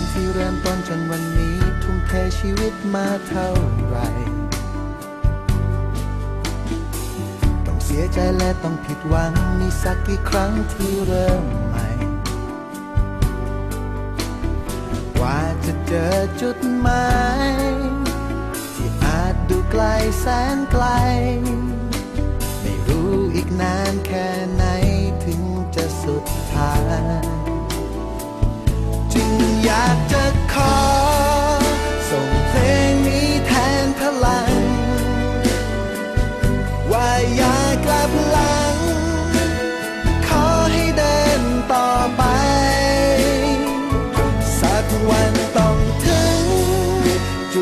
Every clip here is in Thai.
วันที่เริ่มต้นจนวันนี้ ทุ่มเทชีวิตมาเท่าไหรต้องเสียใจและต้องผิดหวัง มีสักกี่ครั้งที่เริ่มใหม่ กว่าจะเจอจุดหมาย ที่อาจดูไกลแสนไกล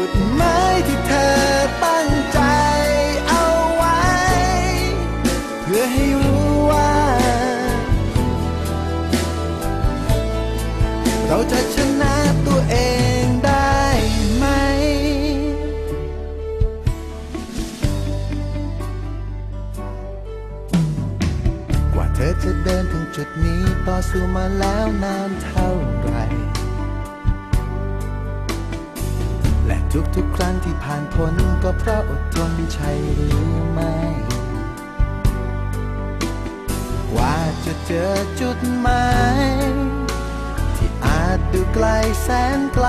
ดหมายที่เธอตั้งใจเอาไว้ เพื่อให้รู้ว่า เราจะชนะตัวเองได้ไหม กว่าเธอจะเดินถึงจุดนี้ต่อสู้มาแล้วนานเท่าไหร่ ทุกๆครั้งที่ผ่านพ้นก็เพราะอดทนใช่หรือไม่กว่าจะเจอจุดหมายที่อาจดูไกลแสนไกล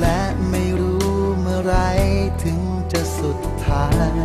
และไม่รู้เมื่อไรถึงจะสุดทาง